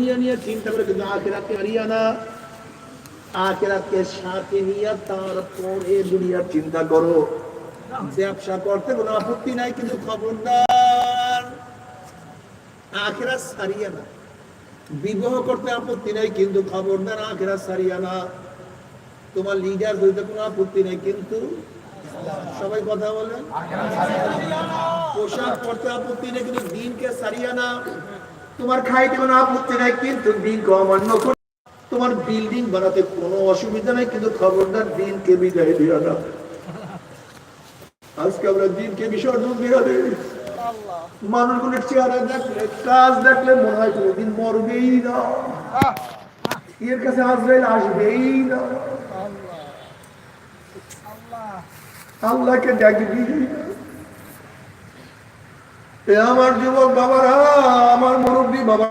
নিয়ে চিন্তা করে কিন্তু না আখেরাতকে সাথে নিয়ে তারপরে দুনিয়ার চিন্তা করো। ব্যবসা করতে কোনো আপত্তি নাই, কিন্তু খবরদার সারিয়া না। বিবাহ করতে আপত্তি নাই, কিন্তু খবরদার সারিয়া না তোমার লিডার হইতে কোনো আপত্তি নাই, কিন্তু সবাই কথা বলেন পোশাক পরতে আপত্তি নেই, কিন্তু দিনকে সারিয়া না তোমার খাইতে কোনো আপত্তি নাই কিন্তু দিনকে অমান্য কর তোমার বিল্ডিং বানাতে কোনো অসুবিধা নাই কিন্তু খবরদার দিনকে বিদায় দিও না আজকে আমরা দিনকে বিসর্জন দিয়ে মানুষগুলোর চেহারা দেখলে কাজ দেখলে মনে হয় কোনোদিন মরবেই না। এর কাছে আজরাইল আসবেই না। আল্লাহকে ডাকবি। এ আমার যুবক বাবারা, আমার মুরব্বী বাবা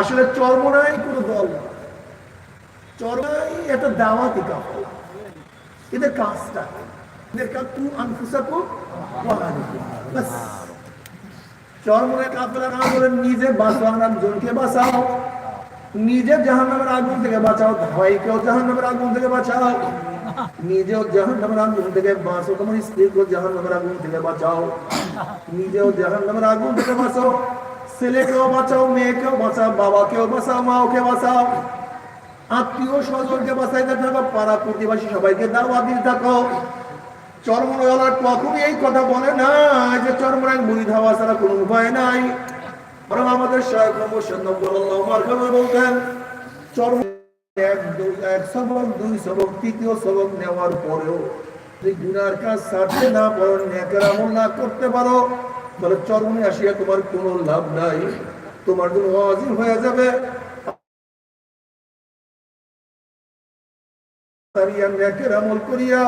আসলে চর্মনাই কোনো দল না একটা দাওয়াতি কাপড় এদের কাজটা এদের কাজ তু আনফুসাকু বাস। চর্মনের কাপড়া না বলে নিজে বাঁচাও না জনকে বাঁচাও। নিজে আগুন থেকে বাঁচাও, ভাইকেও জাহান্নামের আগুন থেকে বাঁচাও। নিজেও জাহান্নামের আগুন থেকে বাঁচো। তোমার স্ত্রীকেও জাহান্নামের আগুন থেকে বাঁচাও। নিজেও জাহান্নামের আগুন থেকে বাঁচাও। ছেলেকেও বাঁচাও, মেয়েকেও বাঁচাও, বাবাকেও বাঁচাও, মাওকে বাঁচাও। আত্মীয় স্বজনকে বাঁচাইতে থাকো, পাড়া প্রতিবাসী সবাইকে দাওয়া দিতে থাকো। চরমরালা কখনই এই কথা বলে না যে চরমরাই মুড়ি ধাওয়া ছাড়া কোনো উপায় নাই। বরং আমাদের শায়খ মোহাম্মদ মারহাবা বলতেন, চরম এক এক সবক, দুই সবক, তৃতীয় সবক নেওয়ার পরেও যদি গুনার কাজ না পারো, নেকের আমল না করতে পারো, তাহলে চরমে আসিয়া তোমার কোনো লাভ নাই। তোমার জন্য হয়ে যাবে। নেকের আমল করিয়া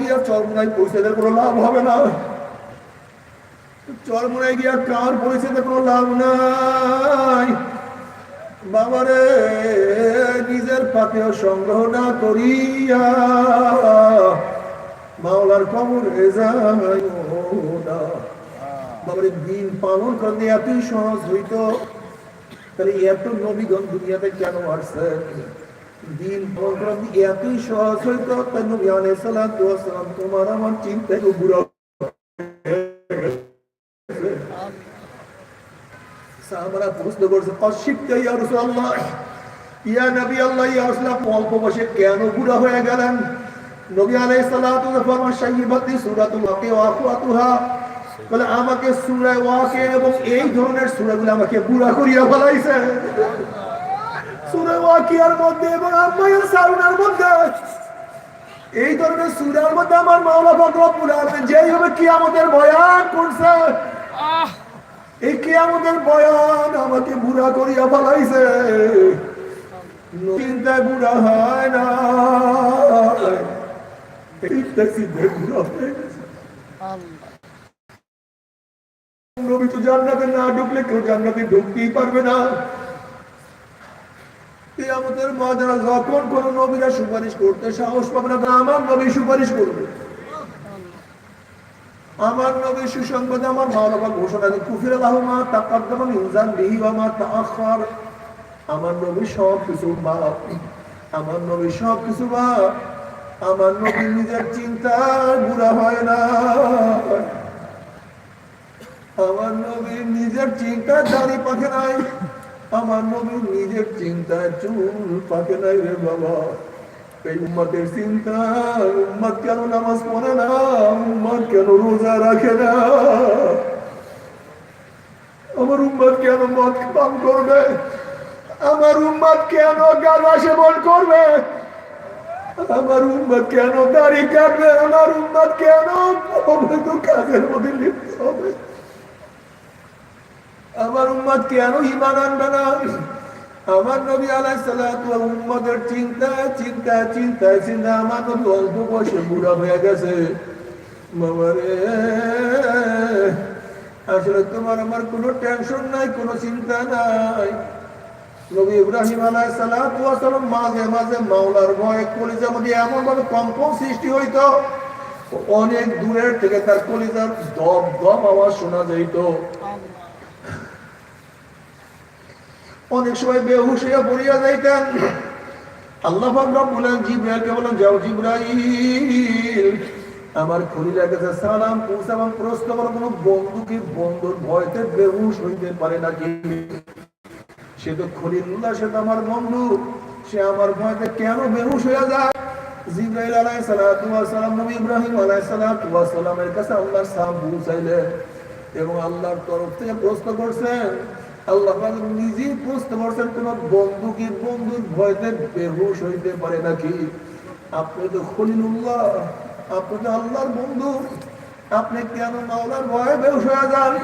গিয়া চরমনায় পৌঁছে দেওয়ার কোনো লাভ হবে না। চরমনায় গিয়া কার পৌঁছে দেওয়ার কোনো লাভ নাই? বাবারে, নিজের পাতেও সংগ্রহ না করিয়া মাওলার কবর যাইও না। বাবারে, দিন পালন করতে এতই সহজ হইতো। তাহলে এত নবীগণ দুনিয়াতে কেন আসছেন? দিন পালন করা যদি এতই সহজ হইতো। তাই নবী সালাম, তোমার আমার চিন্তায় বুড়ো সাহাবারা প্রশ্ন করছে অশিক্ষা ইয়া রাসূলুল্লাহ, ইয়া নবী আল্লাহ, ইয়া রাসূলুল্লাহ, অল্প কেন বুড়া হয়ে গেলেন? নবী সালাম শাইবাতি সূরাতুল ওয়াকিয়া ওয়া বলে, আমাকে সূরা এবং এই ধরনের সূরাগুলো আমাকে বুড়া করিয়া ফেলাইছে। সূরা ওয়াকিয়ার মধ্যে এবং আম্মায়ার সাউনার মধ্যে। এই ধরনের সূরার মধ্যে আমার মাওলা পাক রব্বুল আলামিন যেই হবে কিয়ামতের বয়ান করছে এই কিয়ামতের বয়ান আমাকে বুড়া করিয়া ফেলাইছে। বুড়া হয় না। নবী জান্নাতে না ঢুকলে কেউ জান্নাতে ঢুকতেই পারবে না। কিয়ামতের ময়দানে যখন কোন নবীরা সুপারিশ করতে সাহস পাবে না আমার নবী সুপারিশ করবে। আমার নবী সুসংবাদ আমার মাওলানা ঘোষণা দিয়ে কুফির আল্লাহমা তাকাদ্দামা ইনজান বিহি ওয়া মা তাআখার আমার নবী সব কিছু মাপ আমার নবী সব কিছু মাপ আমার নবী নিজের চিন্তা বুড়া হয় না। আমার নবী নিজের চিন্তা দাড়ি পাকে নাই। আমার নবী নিজের চিন্তায় চুল পাকে নাই রে বাবা। আমার উম্মত কেন মদ পান করবে? আমার উম্মত কেন সেবন করবে? আমার উম্মত কেন দাড়ি কাটবে? আমার উম্মত কেন কাজের মধ্যে লিপ্ত হবে? আমার উম্মত কেন ইমান আনবে না? আমার নবী আলাই সালাতু উম্মতের চিন্তা চিন্তা চিন্তা চিন্তা আমার নবী অল্প বয়সে বুড়া হয়ে গেছে। বাবারে, আসলে তোমার আমার কোনো টেনশন নাই, কোনো চিন্তা নাই। নবী ইব্রাহিম আলাই সালাম মাঝে মাঝে মাওলার ভয় কলিজার মধ্যে এমন ভাবে কম্পন সৃষ্টি হইতো, অনেক দূরের থেকে তার কলিজার দম দম আওয়াজ শোনা যাইত। অনেক সময় বেহুশ হইয়া পড়িয়া যাইতেন। আল্লাহ জিব্রাইলকে যাও জিব্রাইল, আমার কাছে সালাম প্রশ্ন কোনো বন্ধু কি বন্ধুর ভয়তে বেহুশ হইতে পারে নাকি? সে তো খলিলুল্লাহ সে তো আমার বন্ধু, সে আমার ভয়তে কেন বেহুশ হয়ে যায়? জিব্রাইল সালাম, নবী ইব্রাহিম সালামের কাছে আল্লাহর সালাম পৌঁছাইলেন এবং আল্লাহর তরফ থেকে প্রশ্ন করছেন আল্লাহ নিজেই প্রশ্ন করছেন কোন বন্ধু কি বন্ধুর ভয়তে বেহুশ হইতে পারে নাকি? আপনি তো খলিলুল্লাহ, আপনি তো আল্লাহর বন্ধু। আপনি কেন মাওলার ভয়ে বেহুশ হয়ে যান?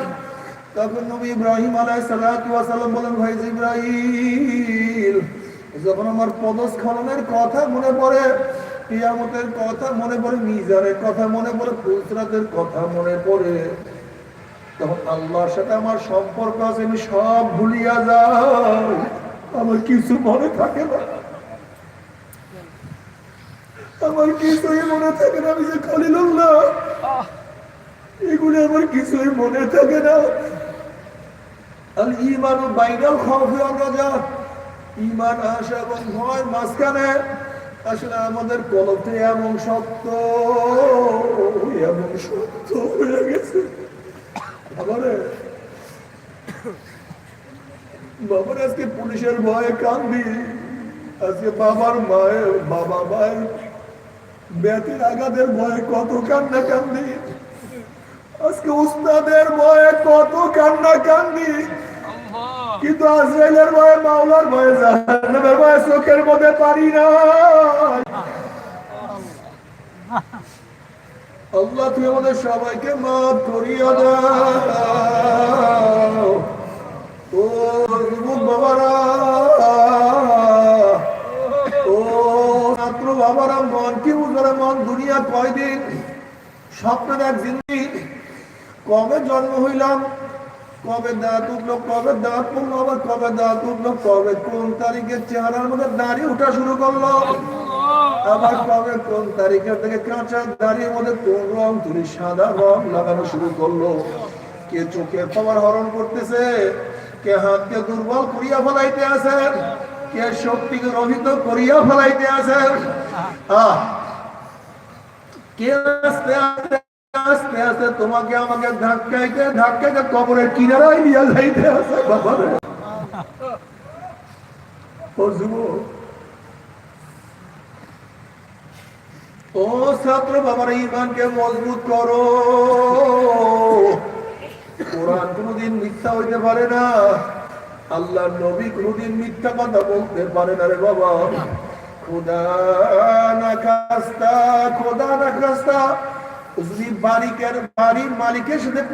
তখন নবী ইব্রাহিম ওয়াস সালাম বলেন, ভাই জিব্রাইল, যখন আমার পদস্খলনের কথা মনে পড়ে, কিয়ামতের কথা মনে পড়ে, মিজানের কথা মনে পড়ে ফুলসরাতের কথা মনে পড়ে তখন আল্লাহর সাথে আমার সম্পর্ক আছে, আমি সব ভুলিয়া যাই। আমার কিছু মনে থাকে না। আমার কিছুই মনে থাকে না, আমি যে খলিলুল্লাহ এগুলো আমার কিছুই মনে থাকে না। আল ইমানু বাইনাল ওয়ার রাজা ইমান আশা এবং ভয় মাঝখানে আসলে আমাদের কলতে এমন সত্য এমন সত্য হয়ে গেছে। বাবারে বাবার আজকে পুলিশের ভয়ে কান্দি আজকে বাবার মায়ের, বাবা মায়ের ব্যাতির আঘাতের ভয়ে কত কান্না কান্দি আজকে উস্তাদের ভয়ে কত কান্না কান্দি কিন্তু আজরাইলের ভয়ে, মাওলার ভয়ে, জাহান্নামের ভয়ে চোখের মধ্যে পারি না আল্লাহ তুই আমাদের সবাইকে মাফ করিয়া দাও। ও যুবক বাবারা, ও ছাত্র বাবারা, মন কি উজ্জ্বলে মন দুনিয়া কয়দিন? স্বপ্নের এক জিন্দি কবে জন্ম হইলাম? কবে দাঁত উঠল, কবে দাঁত পড়ল, আবার কবে দাঁত উঠল, কবে কোন তারিখে চেহারার মধ্যে দাড়ি উঠা শুরু করল? আবার কবে কোন তারিখের থেকে কাঁচা দাড়ির মধ্যে কোন রং? তুলি সাদা রং লাগানো শুরু করল। কে চোখের পাওয়ার হরণ করতেছে? কে হাতকে দুর্বল করিয়া ফেলাইতে আছে? কে শক্তিকে রহিত করিয়া ফেলাইতে আছে? আহ! কে আস্তে আস্তে আস্তে আস্তে তোমাকে আমাকে ধাক্কাইতে ধাক্কাইতে কবরের কিনারায় নিয়ে যাইতে আছে বাবা ও যুবক ও ছাত্র বাবার ইমানকে মজবুত করো। কোরআন কোনদিন মিথ্যা হইতে পারে না। আল্লাহ নবী কোনদিন মিথ্যা কথা বলতে পারে না রে বাবা।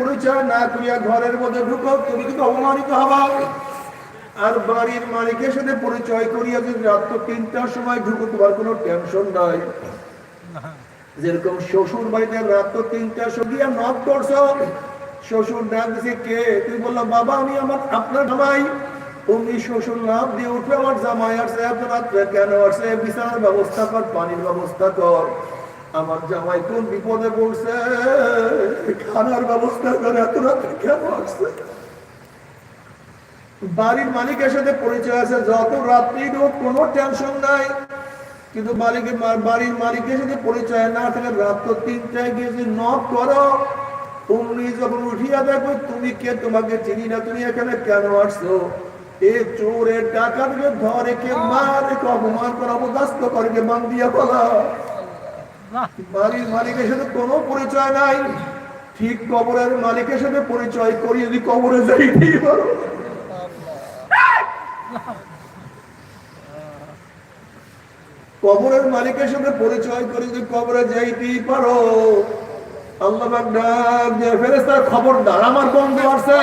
পরিচয় না করিয়া ঘরের মধ্যে ঢুকো তুমি কিন্তু আর বাড়ির মালিকের সাথে পরিচয় করিয়া যদি রাত্র তিনটার সময় ঢুকো, তোমার কোনো টেনশন নাই। যেরকম শ্বশুর বাড়িতে রাত তো তিনটার সময় নক করছ। শ্বশুর ডাক দিছে, কে? তুই বলল, বাবা, আমি আমার আপনার জামাই। অমনি শ্বশুর লাভ দিয়ে উঠবে আমার জামাই আসছে, এত রাত্রে কেন আসছে? বিছানার ব্যবস্থা কর, পানির ব্যবস্থা কর। আমার জামাই কোন বিপদে পড়ছে? খানার ব্যবস্থা করে, এত রাত্রে কেন আসছে? বাড়ির মালিকের সাথে পরিচয় আছে, যত রাত্রি কোনো টেনশন নাই। কিন্তু মালিকের বাড়ির মালিকের সাথে পরিচয় না থাকে রাত তো তিনটায় গিয়ে যদি নক করো। অমনি যখন উঠিয়া দেখো তুমি কে তোমাকে চিনি না তুমি এখানে কেন আসছো? এ চোরের টাকা ধরে কে মারে অপমান করে অবদাস্ত করে কে মান দিয়া বলা বাড়ির মালিকের সাথে কোনো পরিচয় নাই। ঠিক কবরের মালিকের সাথে পরিচয় করি যদি কবরে পারো কবরের মালিকের সাথে পরিচয় করে যদি কবরে যাইতেই পারো, আল্লাহ দিয়ে ফেরেশতার খবরদার। আমার বন্ধু আসছে।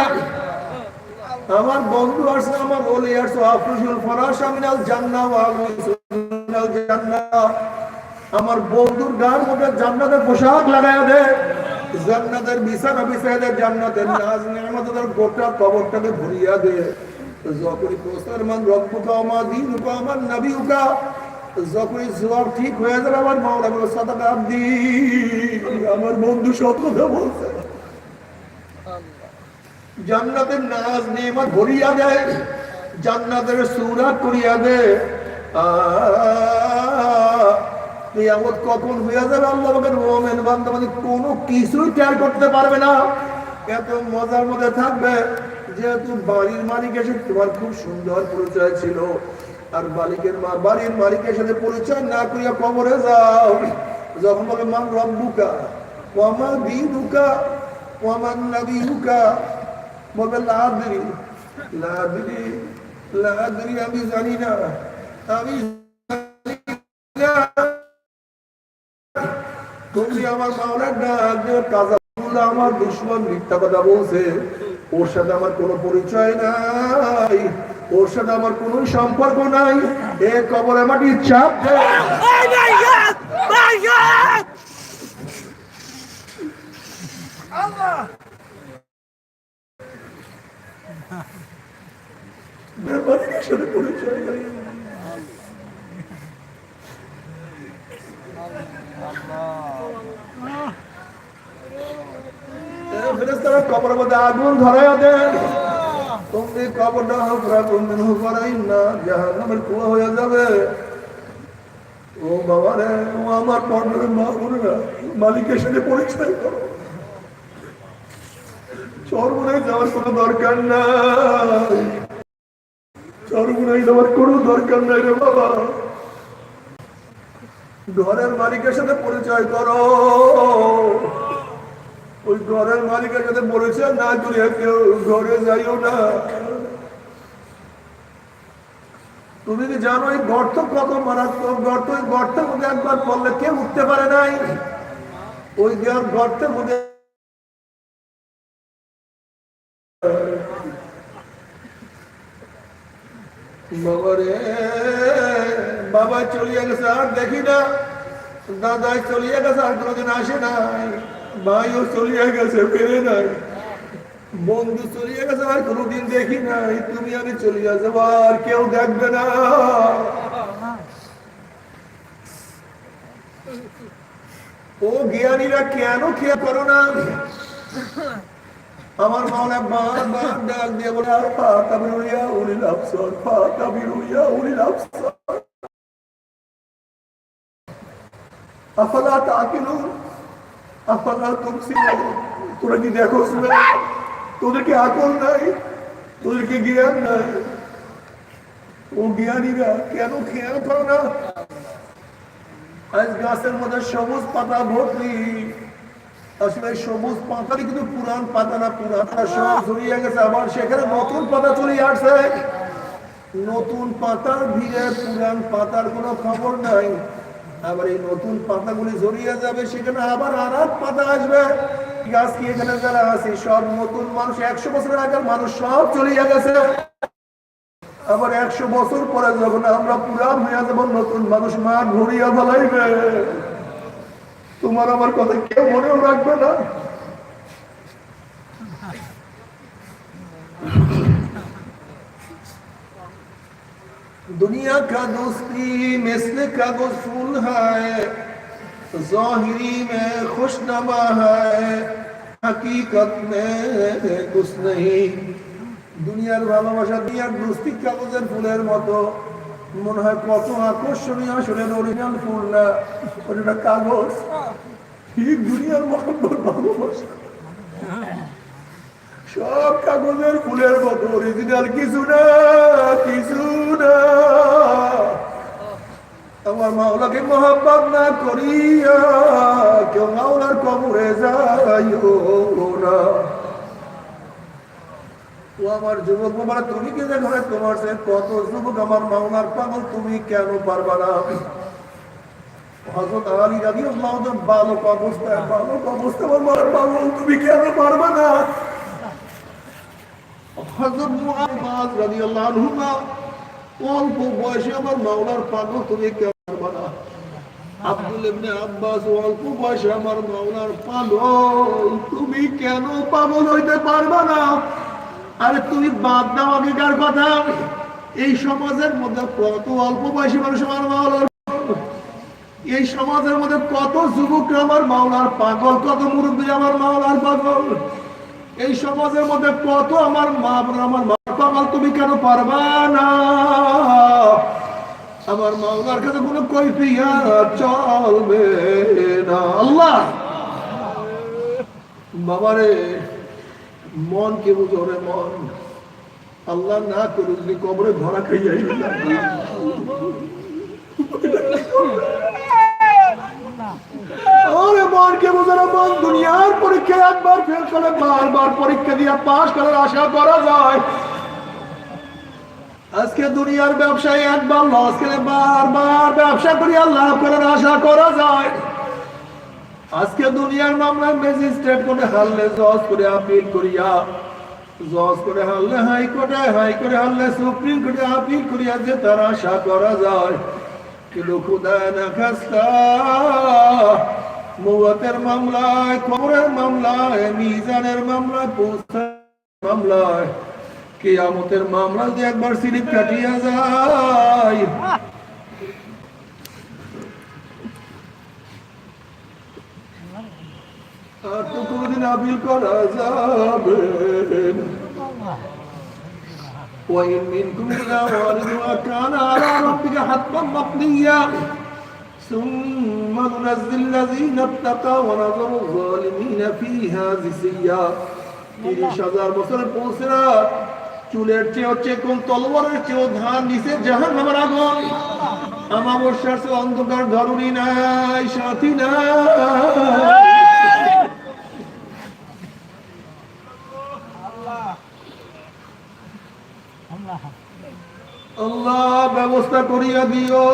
আমার বন্ধু আসছে, আমার ওলি আসছে। আফরুসুল ফরাশ আমিনাল জান্নাহ ওয়া আফরুসুল জান্নাহ। আমার বন্ধুর গান মধ্যে জান্নাতের পোশাক লাগায় দে। জান্নাতের বিছানা বিছায় দে, জান্নাতের নাজ নিয়ামতের গোটা কবরটাকে ভরিয়া দে। যখনই প্রস্তার মান রব্বুকা মা দীনুকা আমার নবীকা যখনই জোয়ার ঠিক হয়ে যাবে, আমার মাওলা বলে সাদা আব্দি, আমার বন্ধু সব কথা বলছে। জান্নাতের নাজ নেমা ভরিয়া দেয় জান্নাতের সুরা করিয়া দে। নিয়ামত কখন হইয়া যাবে, আল্লাহ পাকের মোমেন বান্ধবাদী কোনো কিছুই টের করতে পারবে না। এত মজার মধ্যে থাকবে, যেহেতু বাড়ির মালিক এসে তোমার খুব সুন্দর পরিচয় ছিল। আর মালিকের মা বাড়ির মালিকের সাথে পরিচয় না করিয়া কবরে যাও। যখন বলে মান রব্বুকা ওয়ামা দিনুকা ওয়ামান নাবিয়ুকা বলবে লাদ্রি লাদ্রি লাদ্রি আমি জানি না, আমি তুমি আমার মাওলার ডাক কাজা আমার দুশ্মন মিথ্যা কথা বলছে। ওর সাথে আমার কোনো পরিচয় নাই। ওর সাথে আমার কোনো সম্পর্ক নাই। এ কবরে মাটির চাপ দে। Oh কবরের মধ্যে আগুন ধরাইয়া দেন। তুমি কবরটা হকরা কোনদিন হুকরাই না জাহান্নামের কুয়া হয়ে যাবে। ও বাবা রে, ও আমার পর্ণের মা বোনেরা, মালিকের সাথে পরিচয় করো। চরমনায় যাওয়ার কোনো দরকার নাই। চরমনায় যাওয়ার কোনো দরকার নাই রে বাবা। ঘরের মালিকের সাথে পরিচয় করো। ওই ঘরের মালিকের সাথে পরিচয় না করিয়া কেউ ঘরে যাইও না। তুমি কি জানো এই গর্ত কত মারাত্মক? গর্ত, ওই গর্তের মধ্যে একবার পড়লে কেউ উঠতে পারে নাই? ওই দেওয়ার গর্তের মধ্যে বাবা চলিয়ে গেছে, আর দেখি না। দাদাই চলিয়ে গেছে, আর কোনোদিন আসে নাই। ভাইও চলিয়ে গেছে, ফেরে নাই। বন্ধু চলিয়ে গেছে, আর কোনোদিন দেখি নাই। তুমি আমি চলিয়ে যাব, আর কেউ দেখবে না। ও জ্ঞানীরা কেন খেয়ে করো না? আমার মাওলা বারবার ডাক দিয়ে বলে ফাতা বিরুইয়া উলিল আফসর ফাতা বিরুইয়া উলিল আফসর। আফালা তাকিলুন? তোরা কি দেখো আকল নাই জ্ঞান নাই। ও জ্ঞানীরা কেন খেয়াল করো না? আজ গাছের মধ্যে সবুজ পাতা ভর্তি। আসলে সবুজ কিন্তু পুরান পাতা না পুরান গেছে। আবার সেখানে নতুন পাতা চলে আসছে। নতুন পাতার ভিড়ে পুরান পাতার কোনো খবর নাই। আবার এই নতুন পাতাগুলি জড়িয়ে যাবে, সেখানে আবার আর পাতা আসবে। গাছ কি এখানে যারা আছে, সব নতুন মানুষ, একশো বছরের আগের মানুষ সব চলিয়ে গেছে। আবার একশো বছর পরে যখন আমরা পুরান হয়ে যাব, নতুন মানুষ মা ঘুরিয়া ফেলাইবে তোমার আমার কথা কেউ মনেও রাখবে না। दुनिया का दोस्ती मिसल कागज फूल है जाहिरी में खुशनमा है हकीकत में कुछ नहीं দুনিয়ার ভালোবাসা দুনিয়ার দোস্তি কাগজের ফুলের মতো মনে হয় কত আকর্ষণীয় আসলে অরিজিনাল ফুল না ওটা কাগজ ঠিক দুনিয়ার মহব্বত ভালোবাসা সব কাগজের ফুলের মতো অরিজিনাল কিছু না কিছু না। আমার মাওলাকে মহাব্বত না করিয়া কেউ মাওলার কবরে যাইও না। আমার যুবক বাবা তুমি কি দেখো তোমার সে কত যুবক, আমার মাওলার পাগল, তুমি কেন পারবা না? হজরত আলী রাজি আল্লাহ বালক অবস্থায়, বালক অবস্থা আমার পাগল, তুমি কেন পারবা না? আরে তুমি বাদ দাও আগেকার কথা। এই সমাজের মধ্যে কত অল্প বয়সী মানুষ আমার মাওলার এই সমাজের মধ্যে কত যুবকরা আমার মাওলার পাগল, কত মুরব্বী আমার মাওলার পাগল? এই সমাজের মধ্যে কত আমার মা আমার মা পাগল তুমি কেন পারবা না? আমার মাওলার কাছে কোনো কৈফিয়া চলবে না। আল্লাহ! বাবারে, মন কে বুঝো রে মন? আল্লাহ না করুক কবরে ধরা খাইয়াই আরে কে বুঝো মন দুনিয়ার একবার ফেল করে, বারবার পরীক্ষা দিয়ে করার আশা করা যায়। আজকে দুনিয়ার ব্যবসায় একবার লস বারবার ব্যবসা আল্লাহ করার আশা করা যায়। আজকে দুনিয়ার মামলায় ম্যাজিস্ট্রেট করে হারলে জজ করে আপিল করিয়া, জজ করে হারলে হাইকোর্টে হাইকোর্টে হারলে সুপ্রিম কোর্টে আপিল করিয়া যে তার আশা করা যায়। কিন্তু খুদা না খাস্তা মুয়াতের মামলায় খবরের মামলায়, মিজানের মামলায় পৌঁছার মামলায়, কেয়ামতের মামলা যে একবার স্লিপ কাটিয়া যায় আর তো কোনোদিন আপিল করা যাবে না। وإن منكم إلا واردها كان على ربك حتما مقضيا ثم ننزل الذين اتقوا ونذر الظالمين فيها جثيا তিরিশ হাজার বছরে পৌঁছে না চুলের চেয়ে হচ্ছে কোন তলোয়ারের চেয়েও ধান নিচে জাহান নামার আগুন আমাবস্যার চেয়ে অন্ধকার ধরুনি নাই সাথী নাই আল্লাহ, ব্যবস্থা করিয়া দিও।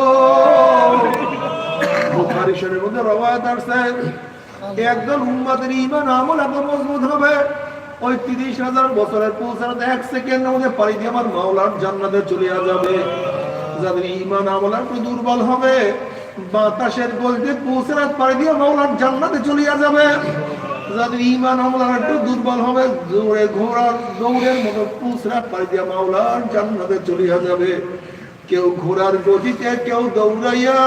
বুখারী মধ্যে উম্মতের ঈমান, আমল এত মজবুত হবে। ওই তিরিশ হাজার বছরের পৌঁছানোতে এক মধ্যে পাড়ি দিয়ে আমার মাওলার জান্নাতে যাবে। যাদের আমল একটু দুর্বল হবে, বাতাসের গলতে পৌঁছানোর পাড়ি দিয়ে মাওলার জান্নাতে চলে যাবে। যাদের ইমান আমল একটু দুর্বল হবে দৌড়ে ঘোড়ার দৌড়ের মতো পুসরা পাই দিয়া মাওলার জান্নাতে চলিয়া যাবে। কেউ ঘোড়ার গতিতে, কেউ দৌড়াইয়া,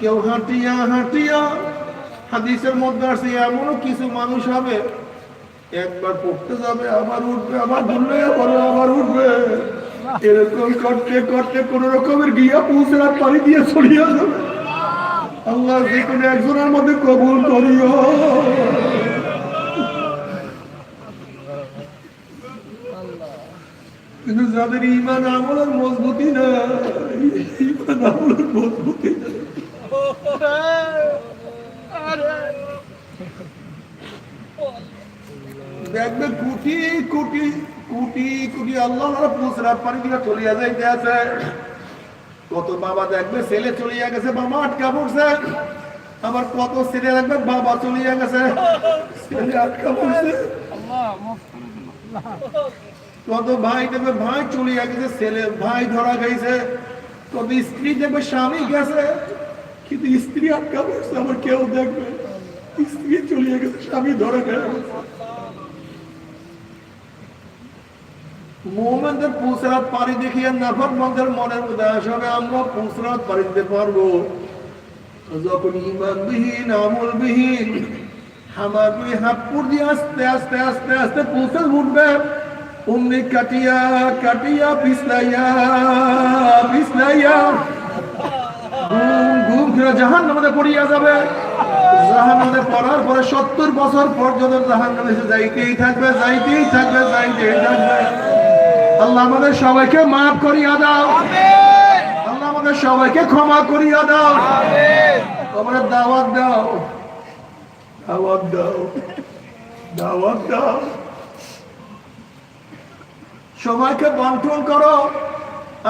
কেউ হাঁটিয়া হাঁটিয়া। হাদিসের মধ্যে আসে এমনও কিছু মানুষ হবে, একবার পড়তে যাবে, আবার উঠবে, আবার ঘুরলে পরে আবার উঠবে। এরকম করতে করতে কোন রকমের গিয়া পুসরা পানি দিয়ে চলিয়া যাবে। আল্লাহ যে কোনো একজনের মধ্যে কবুল করিও। কিন্তু যাদের ইমান আমলের মজবুতি না ইমান আমলের মজবুতি দেখবে কোটি কোটি কোটি কোটি আল্লাহ পুসরাত পানি দিয়ে চলিয়া যাইতে আছে। কত বাবা দেখবে ছেলে চলিয়া গেছে, বাবা আটকা পড়ছে। আবার কত ছেলে দেখবে বাবা চলিয়া গেছে, ছেলে আটকা পড়ছে। কত ভাই দেখবে ভাই চলিয়া গেছে, ছেলে, ভাই ধরা গেছে কত স্ত্রী দেখবে স্বামী গেছে। কিন্তু স্ত্রী আটকা পড়ছে আবার কেউ দেখবে স্ত্রী চলিয়া গেছে, স্বামী ধরা গেছে পুসরাত দেখিয়ে নাফর মন্দের মনের মধ্যে আসবে আমরা পুসরাত পারি দিতে পারব। যখন ইমান বিহীন আমল বিহীন হামাগুড়ি হাতপুর দিয়ে আস্তে আস্তে আস্তে আস্তে পৌঁছে উঠবে অমনি কাটিয়া কাটিয়া পিছলাইয়া পিছলাইয়া ঘুম ফিরে জাহান নামে পড়িয়া যাবে। জাহান নামে পড়ার পরে সত্তর বছর পর্যন্ত জাহান নামে যাইতেই থাকবে যাইতেই থাকবে যাইতেই থাকবে। আল্লাহ আমাদের সবাইকে মাফ করিয়া দাও। আল্লাহ আমাদের সবাইকে ক্ষমা করিয়া দাও। আমাদের দাওয়াত দাও। দাওয়াত দাও। দাওয়াত দাও। সময়কে বন্টন করো।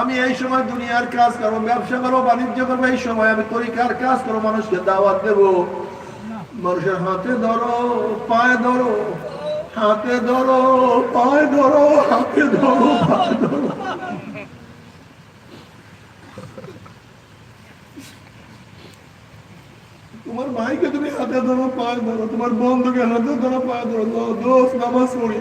আমি এই সময় দুনিয়ার কাজ করব ব্যবসা করব বাণিজ্য করব এই সময় আমি তরিকার কাজ করব মানুষকে দাওয়াত দেব। মানুষের হাতে ধরো, পায়ে ধরো, হাতে ধরো, পায়ে ধরো, হাতে ধরো, পায়ে ধরো। তোমার ভাইকে তুমি হাতে ধরো, পায়ে ধরো, তোমার বন্ধুকে হাতে ধরো, পায়ে ধরো। দোষ, নামাজ পড়ি।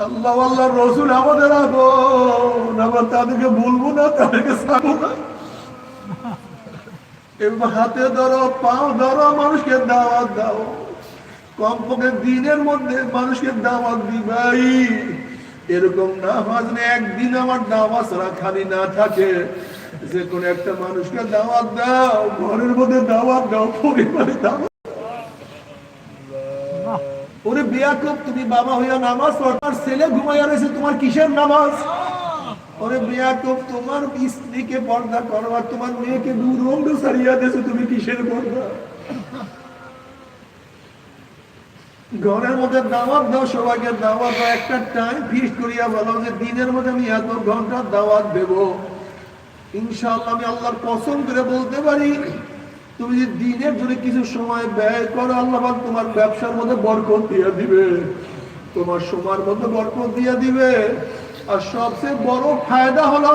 আল্লাহ আল্লাহ, রসুল আমাদের আগন আবার তাদেরকে বলব না, তাদেরকে সাবো না। এবার হাতে ধরো, পাও ধরো, মানুষকে দাওয়াত দাও। কমপক্ষে দিনের মধ্যে মানুষকে দাওয়াত দিবাই এরকম নামাজ নেই একদিন আমার নামাজ ছাড়া না থাকে। যে কোনো একটা মানুষকে দাওয়াত দাও, ঘরের মধ্যে দাওয়াত দাও, পরিবারে দাওয়াত ওরে বিয়াকুব তুমি বাবা হইয়া নামাজ তোমার ছেলে ঘুমাইয়া রয়েছে, তোমার কিসের নামাজ? ওরে বিয়াকুব তোমার স্ত্রীকে পর্দা করো আর তোমার মেয়েকে দূর রঙ্গ সারিয়া দিয়েছ, তুমি কিসের পর্দা? ঘরের মধ্যে দাওয়াত দাও, সবাইকে দাওয়াত দাও, একটা টাইম ফিক্স করিয়া বলো যে দিনের মধ্যে আমি এত ঘণ্টা দাওয়াত দেব। ইনশাআল্লাহ আমি আল্লাহর কসম করে বলতে পারি তুমি যদি দিনের জন্য কিছু সময় ব্যয় করো, আল্লাহ তোমার ব্যবসার মধ্যে বরকত দিয়ে দিবে। তোমার সময়ের মধ্যে বরকত দিয়ে দিবে। আর সবচেয়ে বড় ফায়দা হলো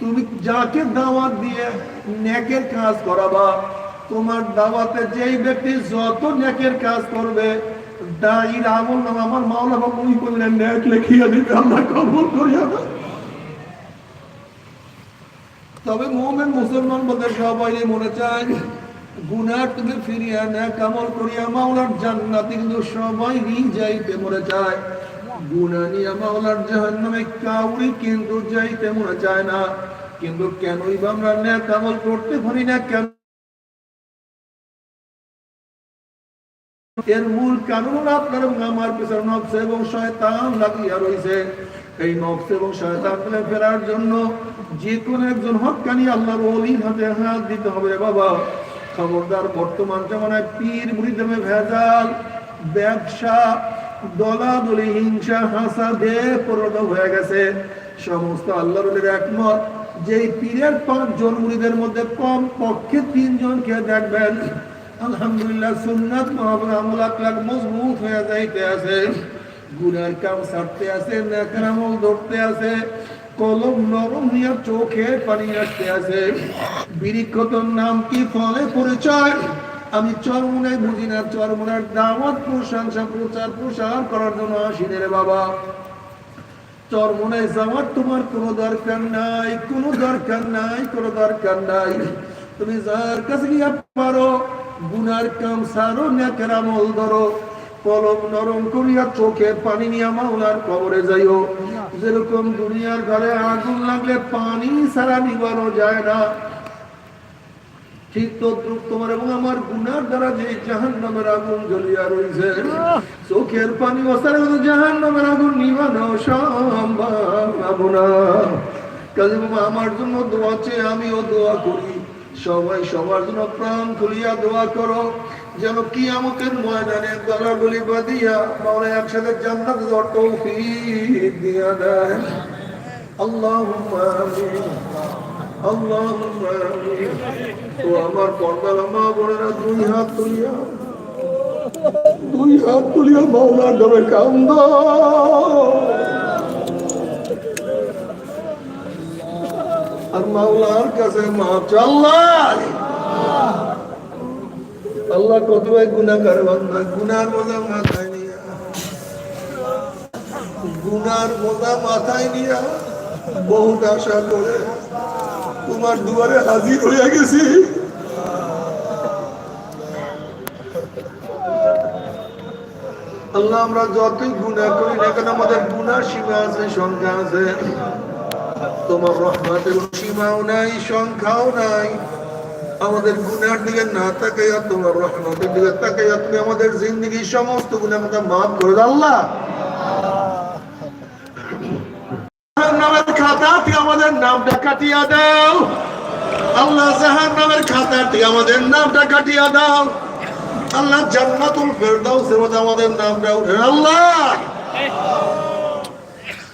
তুমি যাকে দাওয়াত দিয়ে নেকের কাজ করাবা, তোমার দাওয়াতে যেই ব্যক্তি যত নেকের কাজ করবে দাইর আমল নাম আমার মাওলা বাবু করলেন নেক লেখিয়া দিবে, আল্লাহ কবুল করিয়া দেয় তবে মোমেন মুসলমান বলতে সবাই মনে চায় গুনার তুমি ফিরিয়া না কামল করিয়া মাওলার জান্নাতে কিন্তু সবাই যাইতে মনে চায়। গুনা নিয়ে মাওলার জাহান্নামে কাউরি কিন্তু যাইতে মনে চায় না। কিন্তু কেনই বা আমরা না কামল করতে পারি না, কেন এর মূল কারণ আপনার আমার পিছনে নবস এবং শয়তান লাগিয়া রয়েছে এই নবস এবং শয়তান ফেরার জন্য যে কোনো একজন হকানি আল্লাহর ওলির হাতে হাত দিতে হবে বাবা। খবরদার বর্তমান জামানায় পীর মুড়িদমে ভেজাল, ব্যবসা, দলাদলি, হিংসা হাসা দে পরিণত হয়ে গেছে। সমস্ত আল্লাহর ওলির একমত, যেই পীরের পাঁচ জন মুড়িদের মধ্যে কম পক্ষে তিনজনকে দেখবেন। আলহামদুলিল্লাহ, সুন্নাত মহাবুর আমল আকলাক মজবুত হয়ে যাইতে আছে। গুনার কাম ছাড়তে আছে, নেকের আমল ধরতে আছে, কলম নরম হইয়া চোখে পানি আসতে আছে। বিরিক্ষতর নাম কি ফলে পরিচয়? আমি চরমুনায় বুঝি না, চরমুনার দাওয়াত, প্রশংসা, প্রচার, প্রসার করার জন্য আসিনি রে বাবা। চরমনায় যাওয়ার তোমার কোনো দরকার নাই, কোনো দরকার নাই, কোনো দরকার নাই। তুমি যার কাছে গিয়া পারো গুনার কাম সারো, নেকের ধরো। কলম নরম করিয়া চোখে পানি নিয়া মাওলার কবরে যাইও। যেরকম দুনিয়ার ঘরে আগুন লাগলে পানি সারা নিবানো যায় না। ঠিক তদ্রুপ তোমার এবং আমার গুনার দ্বারা যে জাহান নামের আগুন জ্বলিয়া রয়েছে চোখের পানি মতো জাহান নামের আগুন নিবানো সম্ভব না। কাজে আমার জন্য দোয়া চেয়ে আমিও দোয়া করি। সবাই সবার জন্য প্রাণ খুলিয়া দোয়া করো, যেন কি আমাদের ময়দানে গলাগুলি বাঁধিয়া মাওলা একসাথে জান্নাত দেওয়ার তৌফিক দিয়া দেয়। আল্লাহুম্মা আমিন, আল্লাহুম্মা আমার পর্দার মা বোনেরা, দুই হাত তুলিয়া, দুই হাত তুলিয়া মাওলার ডরে কান্দ। আর মাওলার কাছে মাপ চাল্লাই। আল্লাহ কত গুণাগার বান্দা গুনার মজা মাথায় নিয়া। গুনার মজা মাথায় নিয়া বহুত আশা করে তোমার দুয়ারে হাজির হইয়া গেছি। আল্লাহ আমরা যতই গুণা করি না কেন আমাদের গুনার সীমা আছে, সংখ্যা আছে। তোমার রহমতের সীমাও নাই, সংখ্যাও নাই। আমাদের গুনার দিকে না তাকাইয়া তোমার রহমতের দিকে তাকাইয়া তুমি আমাদের জিন্দগির সমস্ত গুণা আমাদের মাফ করে আল্লাহ। আমাদের দাও। আল্লাহ নামের আমাদের দাও। আল্লাহ আমাদের নামটা উঠে আল্লাহ।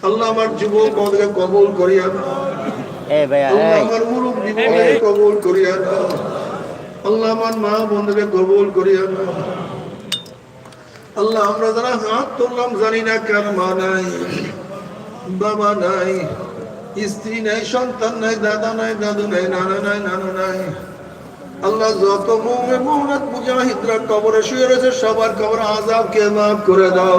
আল্লাহ আমার যুবক আমাদেরকে কবুল করিয়া আল্লাহ এই। আমার মুরব্বী বলে কবুল করিয়া দাও। আল্লাহ আমার মা বন্ধুকে কবুল করিয়া না আল্লাহ আমরা যারা হাত তুললাম জানি না কার মা নাই বাবা নাই স্ত্রী নাই সন্তান নাই দাদা নাই দাদু নাই নানা নাই নানু নাই। আল্লাহ যত মুমে মুহনাত মুজাহিদরা কবরে শুয়ে রয়েছে সবার কবর আজাবকে মাফ করে দাও।